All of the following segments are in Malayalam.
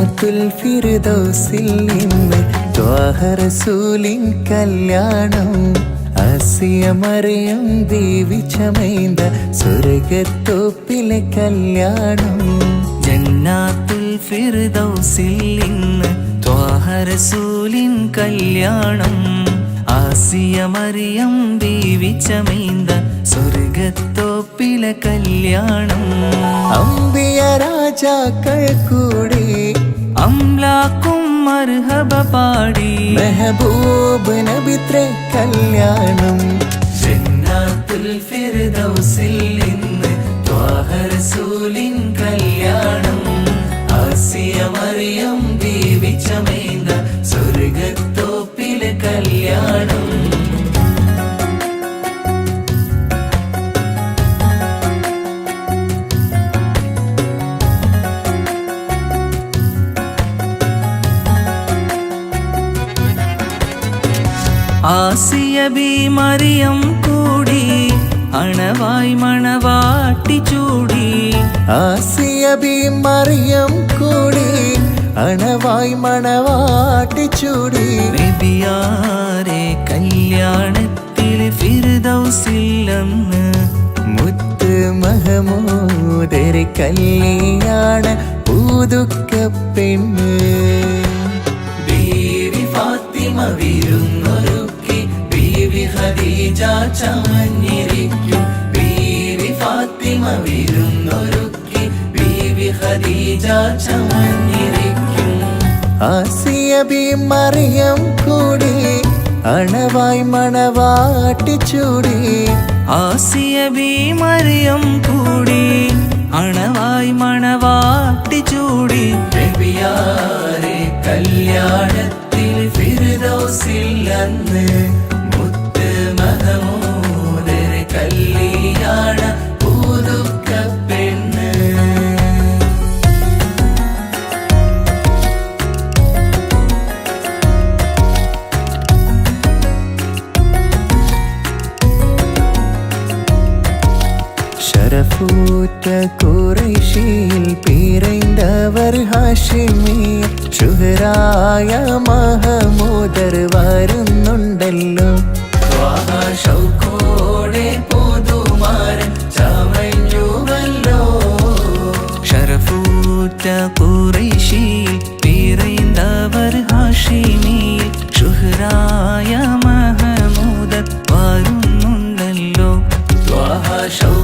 ജന്നാത്തുൽ ഫിർദൗസിൽ ഇന്ന് ത്വാഹറസൂലിൻ കല്യാണം ആസിയ മറിയം ദേവി ചമൈന്ത സ്വർഗത്തോപ്പിലെ കല്യാണം. ജന്നാത്തുൽ ഫിർദൗസിൽ ഇന്ന് ത്വാഹറസൂലിൻ കല്യാണം ആസിയ മറിയം ബീവി ചമൈന്ത സ്വർഗത്തോപ്പിലെ കല്യാണം. അമ്പിയ രാജാക്കൾ കൂടി അംലാക്കും മർഹബ പാടി. മെഹബൂബ് നബിത്രേ കല്യാണം. ജന്നാത്തുൽ ഫിർദൗസിൽ ഇന്ന് ത്വാഹ റസൂലിൻ കല്യാണം. ആസിയ മറിയം ചമൈന്ത സ്വർഗത്തോപ്പിലെ കല്യാണം. ആസിയ ബി മറിയം കൂടി അണവായി മണവാട്ടി ചൂടി ആസിയ ബി മറിയം കൂടി അണവായി മണവാട്ടി ചൂടി നബിയാരെ കല്യാണത്തിൽ ഫിർദൗസില്ലെന്ന് മുത്ത് മഹമൂദര് കല്യാണ പൂതുക്ക പെണ്ണ് ബീവി ഫാത്തിമ വിരുന്നൊരുക്കി ബീവി ഖദീജ ചമഞ്ഞിരിക്കും ബീവി ഫാത്തിമ വിരുന്നൊരുക്കി. ബീവി ഖദീജ ചമഞ്ഞിരിക്കും ആസിയ ബി മറിയം കൂടി. അണവായി മണവാട്ടി ചൂടി. ആസിയ ബി മറിയം കൂടി. അണവായി മണവാട്ടി ചൂടി. കല്യാണത്തിൽ ഫിർദൗസില്ലെന്ന് பூத்த குறைஷியில் பிறந்தவர் ஹாஷிமீர் ഷുഹറായ മഹമൂദർ വരുന്നുണ്ടല്ലോ. ഷൗക്കോടെ പോതുമാരൻ വരുന്നുണ്ടല്ലോ. ഷൗ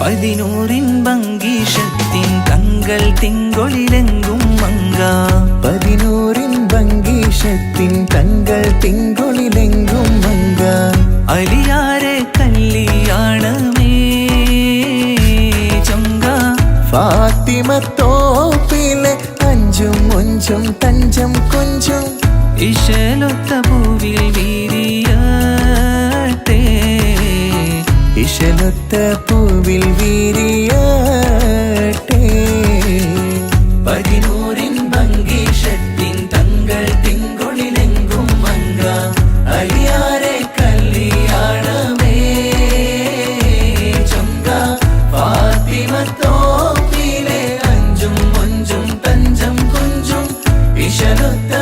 പതിനൂറിൻ ഭംഗീഷത്തിൻ തങ്കൾ തിങ്കൊളിലെങ്കും മങ്ക. പതിനൂറിൻ ഭംഗീഷത്തിൻ തങ്കൾ തിങ്കൊളിലെങ്കും മങ്ക. അലിയാരെ കല്യാണമേ ചൊങ്ക. ഫാത്തിമത്തോപ്പിലെ അഞ്ചും ഒഞ്ചും തഞ്ചം കൊഞ്ചും. ഇശലൊത്ത ഇശലൊത്ത പൂവിൽ വീരിയട്ടെ. പതിനൂറിൻ ഭംഗീഷത്തിൻ തങ്കൾ തിങ്കൊളിലെങ്കും മങ്ക. അലിയാരെ കല്യാണമേ. ചൊങ്ക ഫാത്തിമത്തോപ്പിലെ അഞ്ചും ഒഞ്ചും തഞ്ചം കുഞ്ചും ഇശലൊത്ത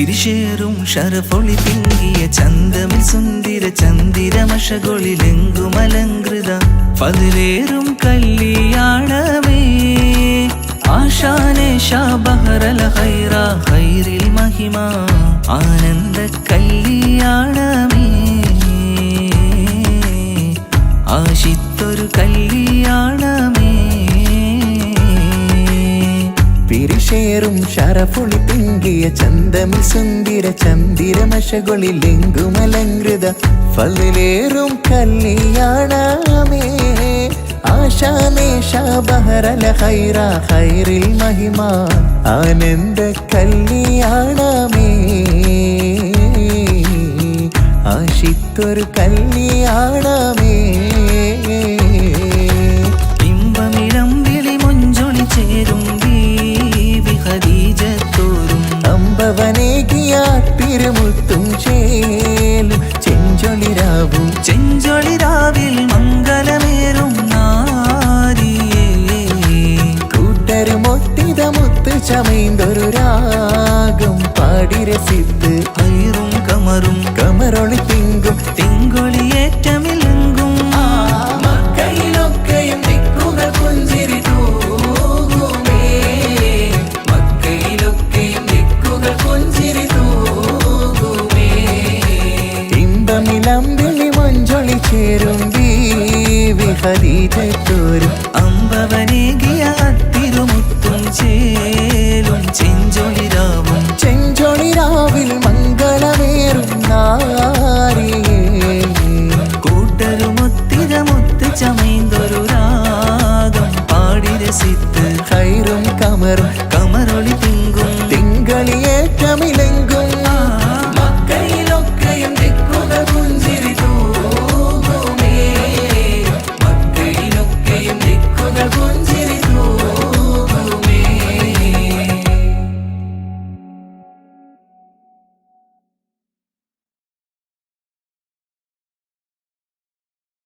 പിരിശേറും ഷറഫൊളി പിങ്കിയ ചന്തമിൽ സുന്ദര ചന്ദിരമഷകൊളിലെങ്കുമലങ്കൃത പതിലേറും കല്യാണമേ. ആശാനെ ഷാബഹറല ഹൈറ ഹൈറിൽ മഹിമ. ആനന്ദ കല്യാണമേ. ആശിത്തൊരു കല്യാണമേ പിരിശേറും ഷറഫുളി പിങ്കിയ ചന്ദമി സുന്ദര ചന്ദിരമശകളിലെങ്കുമലങ്കൃത ഫലിലേറും കല്യാണമേ ആശാനേഷ ബഹറല ഹൈറ ഹൈറിൽ മഹിമ ആനന്ദ കല്യാണമേ ആശിത്തൊരു കല്യാണമേ അമ്പവനേകിയ തിരുമുത്തും ചേലും ചെഞ്ചൊളിരാവും. ചെഞ്ചൊളിരാവിൽ മംഗലമേറും നാരിയേ. കൂട്ടരുമൊത്തിത മുത്ത് ചമൈന്തൊരു രാഗം. പാടി രസിത്ത് ഐറും കമറും കമറൊളി ചമൈന്തൊരു